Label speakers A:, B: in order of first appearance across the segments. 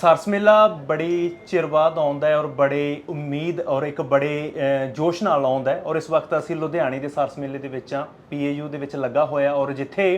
A: ਸਰਸ ਮੇਲਾ ਬੜੀ ਚਿਰ ਬਾਅਦ ਆਉਂਦਾ ਹੈ ਔਰ ਬੜੇ ਉਮੀਦ ਔਰ ਇੱਕ ਬੜੇ ਅਹ, ਜੋਸ਼ ਨਾਲ ਆਉਂਦਾ ਹੈ। ਔਰ ਇਸ ਵਕਤ ਅਸੀਂ ਲੁਧਿਆਣੇ ਦੇ ਸਰਸ ਮੇਲੇ ਦੇ ਵਿੱਚ ਆ ਪੀਏਯੂ ਦੇ ਵਿੱਚ ਲੱਗਾ ਹੋਇਆ ਔਰ ਜਿੱਥੇ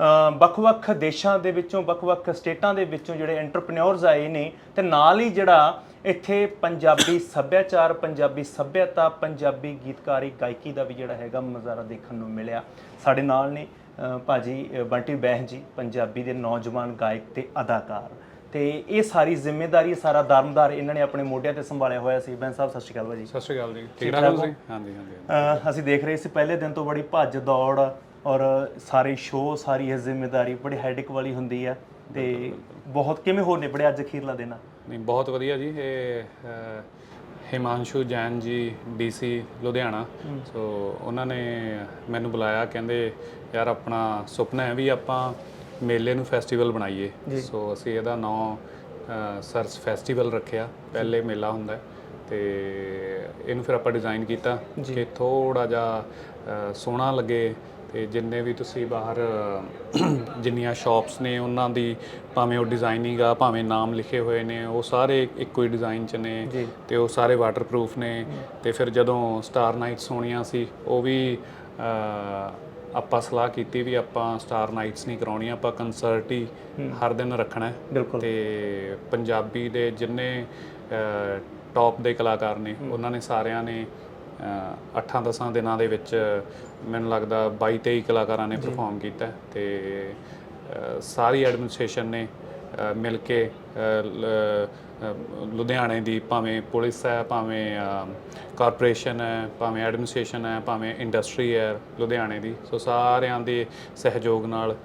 A: ਅਹ, ਵੱਖ-ਵੱਖ ਦੇਸ਼ਾਂ ਦੇ ਵਿੱਚੋਂ ਵੱਖ-ਵੱਖ ਸਟੇਟਾਂ ਦੇ ਵਿੱਚੋਂ ਜਿਹੜੇ ਐਂਟਰਪ੍ਰੈਨਿਓਰਸ ਆਏ ਨੇ ਤੇ ਨਾਲ ਹੀ ਜਿਹੜਾ ਇੱਥੇ ਪੰਜਾਬੀ ਸੱਭਿਆਚਾਰ ਪੰਜਾਬੀ ਸੱਭਿਅਤਾ ਪੰਜਾਬੀ ਗੀਤਕਾਰੀ ਗਾਇਕੀ ਦਾ ਵੀ ਜਿਹੜਾ ਹੈਗਾ ਨਜ਼ਾਰਾ ਦੇਖਣ ਨੂੰ ਮਿਲਿਆ। ਸਾਡੇ ਨਾਲ ਨੇ ਅਹ, ਭਾਜੀ ਅਹ, ਬੰਟੀ ਬਹਿ ਜੀ ਪੰਜਾਬੀ ਦੇ ਨੌਜਵਾਨ ਗਾਇਕ ਤੇ ਅਦਾਕਾਰ। ਤੇ ਇਹ ਸਾਰੀ ਜ਼ਿੰਮੇਵਾਰੀ ਸਾਰਾ ਦਰਮਦਾਰ ਇਹਨਾਂ ਨੇ ਆਪਣੇ ਮੋਢਿਆਂ ਤੇ ਸੰਭਾਲਿਆ ਹੋਇਆ ਸੀ। ਬੈਨ ਸਾਹਿਬ ਸਤਿ ਸ਼੍ਰੀ ਅਕਾਲ ਭਾਜੀ
B: ਸਤਿ ਸ਼੍ਰੀ ਅਕਾਲ ਜੀ।
A: ਠੀਕ
B: ਠੀਕ
A: ਹੋ?
B: ਤੁਸੀਂ ਹਾਂਜੀ ਹਾਂਜੀ।
A: ਅਹ, ਅਸੀਂ ਦੇਖ ਰਹੇ ਸੀ ਪਹਿਲੇ ਦਿਨ ਤੋਂ ਬੜੀ ਭੱਜ ਦੌੜ ਔਰ ਸਾਰੇ ਸ਼ੋਅ ਸਾਰੀ ਇਹ ਜ਼ਿੰਮੇਵਾਰੀ ਬੜੀ ਹੈਡਿਕ ਵਾਲੀ ਹੁੰਦੀ ਆ ਤੇ ਬਹੁਤ ਕਿਵੇਂ ਹੋ ਨਿਬੜਿਆ ਅੱਜ ਅਖੀਰਲਾ ਦਿਨ? ਆ
B: ਨਹੀਂ ਬਹੁਤ ਵਧੀਆ ਜੀ। ਇਹ ਅਹ, ਹਿਮਾਂਸ਼ੂ ਜੈਨ ਜੀ ਡੀਸੀ ਲੁਧਿਆਣਾ। ਸੋ ਉਹਨਾਂ ਨੇ ਮੈਨੂੰ ਬੁਲਾਇਆ ਕਹਿੰਦੇ ਯਾਰ ਆਪਣਾ ਸੁਪਨਾ ਹੈ ਵੀ ਆਪਾਂ ਮੇਲੇ ਨੂੰ ਫੈਸਟੀਵਲ ਬਣਾਈਏ। ਸੋ ਅਸੀਂ ਇਹਦਾ ਨਾਮ ਸਰਸ ਫੈਸਟੀਵਲ ਰੱਖਿਆ। ਪਹਿਲੇ ਮੇਲਾ ਹੁੰਦਾ ਤੇ ਇਹਨੂੰ ਫਿਰ ਆਪਾਂ ਡਿਜ਼ਾਈਨ ਕੀਤਾ ਕਿ ਥੋੜਾ ਜਿਹਾ ਸੋਹਣਾ ਲੱਗੇ ਤੇ ਜਿੰਨੇ ਵੀ ਤੁਸੀਂ ਬਾਹਰ ਜਿੰਨੀਆਂ ਸ਼ਾਪਸ ਨੇ ਉਹਨਾਂ ਦੀ ਭਾਵੇਂ ਉਹ ਡਿਜ਼ਾਈਨਿੰਗ ਆ ਭਾਵੇਂ ਨਾਮ ਲਿਖੇ ਹੋਏ ਨੇ ਉਹ ਸਾਰੇ ਇੱਕੋ ਹੀ ਡਿਜ਼ਾਈਨ ਚ ਨੇ ਤੇ ਉਹ ਸਾਰੇ ਵਾਟਰਪ੍ਰੂਫ ਨੇ। ਤੇ ਫਿਰ ਜਦੋਂ ਸਟਾਰ ਨਾਈਟਸ ਹੋਣੀਆਂ ਸੀ ਉਹ ਵੀ ਆਪਾਂ ਸਲਾਹ ਕੀਤੀ ਵੀ ਆਪਾਂ ਸਟਾਰ ਨਾਈਟਸ ਨਹੀਂ ਕਰਾਉਣੀਆਂ ਆਪਾਂ ਕੰਸਰਟ ਹੀ ਹਰ ਦਿਨ ਰੱਖਣਾ ਹੈ। ਤੇ ਪੰਜਾਬੀ ਦੇ ਜਿੰਨੇ ਟੌਪ ਦੇ ਕਲਾਕਾਰ ਨੇ ਉਹਨਾਂ ਨੇ ਸਾਰਿਆਂ ਨੇ 8-10 ਦਿਨਾਂ ਦੇ ਵਿੱਚ ਮੈਨੂੰ ਲੱਗਦਾ 22-23 ਕਲਾਕਾਰਾਂ ਨੇ ਪਰਫਾਰਮ ਕੀਤਾ ਤੇ ਸਾਰੀ ਐਡਮਿਨਿਸਟ੍ਰੇਸ਼ਨ ਨੇ ਮਿਲ ਕੇ ਲੁਧਿਆਣੇ ਦੀ ਭਾਵੇਂ ਪੁਲਿਸ ਹੈ ਭਾਵੇਂ ਕਾਰਪੋਰੇਸ਼ਨ ਹੈ ਭਾਵੇਂ ਐਡਮਿਨਿਸਟ੍ਰੇਸ਼ਨ ਹੈ ਭਾਵੇਂ ਇੰਡਸਟਰੀ ਹੈ ਲੁਧਿਆਣੇ ਦੀ। ਸੋ ਸਾਰਿਆਂ ਦੇ ਸਹਿਯੋਗ ਨਾਲ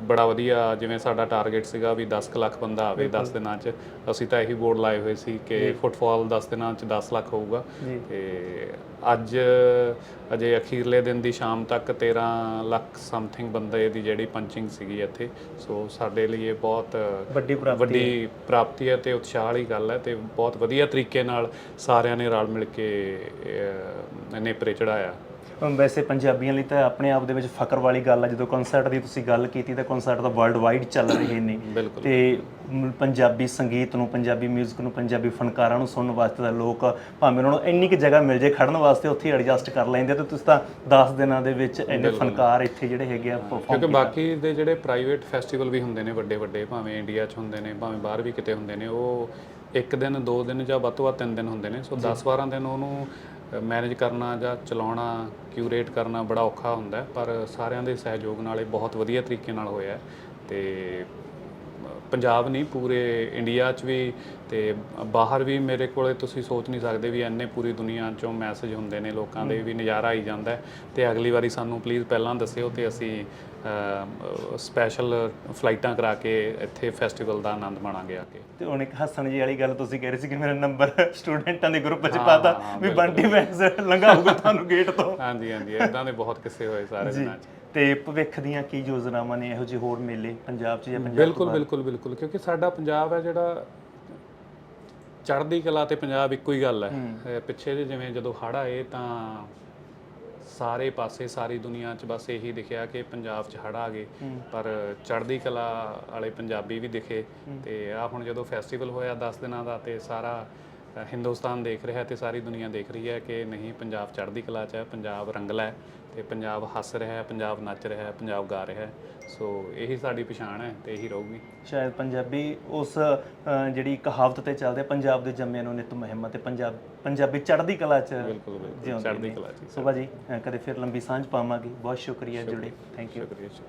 B: ਬੜਾ ਵਧੀਆ ਜਿਵੇਂ ਸਾਡਾ ਟਾਰਗੇਟ ਸੀਗਾ ਵੀ 10 ਕੁ ਲੱਖ ਬੰਦਾ ਆਵੇ 10 ਦਿਨਾਂ 'ਚ। ਅਸੀਂ ਤਾਂ ਇਹੀ ਬੋਰਡ ਲਾਏ ਹੋਏ ਸੀ ਕਿ ਫੁੱਟਫਾਲ 10 ਦਿਨਾਂ 'ਚ 10 ਲੱਖ ਹੋਊਗਾ। ਤੇ ਅੱਜ ਅਜੇ ਅਖੀਰਲੇ ਦਿਨ ਦੀ ਸ਼ਾਮ ਤੱਕ 13 ਲੱਖ ਸਮਥਿੰਗ ਬੰਦੇ ਦੀ ਜਿਹੜੀ ਪੰਚਿੰਗ ਸੀਗੀ ਇੱਥੇ। ਸੋ ਸਾਡੇ ਲਈ ਇਹ ਬਹੁਤ
A: ਵੱਡੀ ਪ੍ਰਾਪਤੀ
B: ਵੱਡੀ ਪ੍ਰਾਪਤੀ ਹੈ ਤੇ ਉਤਸ਼ਾਹ ਵਾਲੀ ਗੱਲ ਹੈ ਤੇ ਬਹੁਤ ਵਧੀਆ ਤਰੀਕੇ ਨਾਲ ਸਾਰਿਆਂ ਨੇ ਰਲ ਮਿਲ ਕੇ ਨੇਪਰੇ ਚੜਾਇਆ
A: ਵੈਸੇ ਪੰਜਾਬੀਆਂ ਲਈ ਤਾਂ ਆਪਣੇ ਆਪ ਦੇ ਵਿੱਚ ਫਖਰ ਵਾਲੀ ਗੱਲ ਆ ਜਦੋਂ ਕਨਸਰਟ ਦੀ ਤੁਸੀਂ ਗੱਲ ਕੀਤੀ ਤਾਂ ਕਨਸਰਟ ਤਾਂ ਵਰਲਡ ਵਾਈਡ ਚੱਲ ਰਹੇ ਨੇ। ਤੇ ਮ, ਪੰਜਾਬੀ ਸੰਗੀਤ ਨੂੰ ਪੰਜਾਬੀ 뮤직 ਨੂੰ ਪੰਜਾਬੀ ਫਨਕਾਰਾਂ ਨੂੰ ਸੁਣਨ ਵਾਸਤੇ ਤਾਂ ਲੋਕ ਭਾਵੇਂ ਉਹਨਾਂ ਨੂੰ ਇੰਨੀ ਕਿ ਜਗ੍ਹਾ ਮਿਲ ਜੇ ਖੜਨ ਵਾਸਤੇ ਉੱਥੇ ਐਡਜਸਟ ਕਰ ਲੈਂਦੇ ਆ ਤੇ ਤੁਸੀਂ ਤਾਂ 10 ਦਿਨਾਂ ਦੇ ਵਿੱਚ ਇੰਨੇ ਫਨਕਾਰ ਇੱਥੇ ਜਿਹੜੇ ਹੈਗੇ ਆ
B: ਕਿਉਂਕਿ
A: ਪਰਫਾਰਮ
B: ਬਾਕੀ ਦੇ ਜਿਹੜੇ ਪ੍ਰਾਈਵੇਟ ਫੈਸਟੀਵਲ ਵੀ ਹੁੰਦੇ ਨੇ ਵੱਡੇ ਵੱਡੇ ਭਾਵੇਂ ਇੰਡੀਆ 'ਚ ਹੁੰਦੇ ਨੇ ਭਾਵੇਂ ਬਾਹਰ ਵੀ ਕਿਤੇ ਹੁੰਦੇ ਨੇ ਉਹ ਇੱਕ ਦਿਨ ਦੋ ਦਿਨ ਜਾਂ ਵੱਧ ਤੋਂ ਵੱਧ ਤਿੰਨ ਦਿਨ ਹੁੰਦੇ ਨੇ। ਸੋ 10 12 ਦਿਨ ਉਹਨੂੰ ਮੈਨੇਜ ਕਰਨਾ ਜਾਂ ਚਲਾਉਣਾ ਕਿਊਰੇਟ ਕਰਨਾ ਬੜਾ ਔਖਾ ਹੁੰਦਾ ਹੈ, ਪਰ ਸਾਰਿਆਂ ਦੇ ਸਹਿਯੋਗ ਨਾਲ ਇਹ ਬਹੁਤ ਵਧੀਆ ਤਰੀਕੇ ਨਾਲ ਹੋਇਆ ਹੈ ਤੇ ਪੰਜਾਬ ਨਹੀਂ ਪੂਰੇ ਇੰਡੀਆ 'ਚ ਵੀ ਤੇ ਬਾਹਰ ਵੀ ਮੇਰੇ ਕੋਲੇ ਤੁਸੀਂ ਸੋਚ ਨਹੀਂ ਸਕਦੇ ਵੀ ਇੰਨੇ ਪੂਰੀ ਦੁਨੀਆ 'ਚੋਂ ਮੈਸੇਜ ਹੁੰਦੇ ਨੇ ਲੋਕਾਂ ਦੇ ਵੀ ਨਜ਼ਾਰਾ ਆਈ ਜਾਂਦਾ ਤੇ ਅਗਲੀ ਵਾਰੀ ਸਾਨੂੰ ਪਲੀਜ਼ ਪਹਿਲਾਂ ਦੱਸਿਓ ਤੇ ਅਸੀਂ ਸਪੈਸ਼ਲ ਫਲਾਈਟਾਂ ਕਰਾ ਕੇ ਇੱਥੇ ਫੈਸਟੀਵਲ ਦਾ ਆਨੰਦ ਮਾਣਾਂਗੇ ਆ ਕੇ।
A: ਤੇ ਹੁਣ ਇੱਕ ਹੱਸਣ ਜੀ ਵਾਲੀ ਗੱਲ ਤੁਸੀਂ ਕਹਿ ਰਹੇ ਸੀ ਕਿ ਮੇਰਾ ਨੰਬਰ ਸਟੂਡੈਂਟਾਂ ਦੇ ਗਰੁੱਪ 'ਚ ਪਾਤਾ ਵੀ ਬੰਟੀ ਬੈਂਸ ਲੰਘਾਊਗਾ ਤੁਹਾਨੂੰ ਗੇਟ ਤੋਂ।
B: ਹਾਂਜੀ ਹਾਂਜੀ ਇਦਾਂ ਦੇ ਬਹੁਤ ਕਿੱਸੇ ਹੋਏ ਸਾਰੇ
A: ਜੀ
B: ਦਿਨਾਂ 'ਚ।
A: ਤੇ ਭਵਿੱਖ ਦੀਆਂ ਕੀ ਯੋਜਨਾਵਾਂ ਨੇ? ਇਹੋ ਜਿਹੇ ਹੋਰ ਮੇਲੇ ਪੰਜਾਬ 'ਚ ਜਾਂ ਪੰਜਾਬ
B: ਬਿਲਕੁਲ ਬਿਲਕੁਲ ਬਿਲਕੁਲ ਕਿਉਂਕਿ ਸਾਡਾ ਪੰਜਾਬ ਹੈ ਜਿਹੜਾ ਚੜ੍ਹਦੀ ਕਲਾ ਤੇ ਪੰਜਾਬ ਇੱਕੋ ਹੀ ਗੱਲ ਹੈ। ਪਿੱਛੇ ਜਿਹੇ ਜਿਵੇਂ ਜਦੋਂ ਹੜ੍ਹ ਆਏ ਤਾਂ ਸਾਰੇ ਪਾਸੇ ਸਾਰੀ ਦੁਨੀਆ 'ਚ ਬਸ ਇਹੀ ਦਿਖਿਆ ਕਿ ਪੰਜਾਬ 'ਚ ਹੜ੍ਹ ਆ ਗਏ। ਪਰ ਚੜ੍ਹਦੀ ਕਲਾ ਵਾਲੇ ਪੰਜਾਬੀ ਵੀ ਦਿਖੇ ਤੇ ਆ ਹੁਣ ਜਦੋਂ ਫੈਸਟੀਵਲ ਹੋਇਆ 10 ਦਿਨਾਂ ਦਾ ਤੇ ਸਾਰਾ ਹਿੰਦੁਸਤਾਨ ਦੇਖ ਰਿਹਾ ਤੇ ਸਾਰੀ ਦੁਨੀਆ ਦੇਖ ਰਹੀ ਹੈ ਕਿ ਨਹੀਂ ਪੰਜਾਬ ਚੜ੍ਹਦੀ ਕਲਾ 'ਚ ਹੈ ਪੰਜਾਬ ਰੰਗਲਾ ਹੈ ਤੇ ਪੰਜਾਬ ਹੱਸ ਰਿਹਾ ਹੈ ਪੰਜਾਬ ਨੱਚ ਰਿਹਾ ਹੈ ਪੰਜਾਬ ਗਾ ਰਿਹਾ ਹੈ। ਸੋ ਇਹੀ ਸਾਡੀ ਪਛਾਣ ਹੈ ਤੇ ਇਹੀ ਰਹੂਗੀ।
A: ਸ਼ਾਇਦ ਪੰਜਾਬੀ ਉਸ ਅ, ਜਿਹੜੀ ਕਹਾਵਤ ਤੇ ਚੱਲਦੇ ਆ, ਪੰਜਾਬ ਦੇ ਜੰਮਿਆਂ ਨੂੰ ਨਿਤ ਮੁਹਿੰਮ ਤੇ ਪੰਜਾਬ ਪੰਜਾਬੀ ਚੜ੍ਹਦੀ ਕਲਾ 'ਚ
B: ਬਿਲਕੁਲ ਬਿਲਕੁਲ
A: ਜਿਉਂਦੇ
B: ਚੜ੍ਹਦੀ
A: ਨੇ।
B: ਕਲਾ 'ਚ
A: ਸੋ ਭਾਜੀ ਅ, ਕਦੇ ਫਿਰ ਲੰਬੀ ਸਾਂਝ ਪਾਵਾਂਗੇ। ਬਹੁਤ ਸ਼ੁਕਰੀਆ ਜੁੜੇ। ਥੈਂਕ ਯੂ
B: ਸ਼ੁਕਰੀਆ।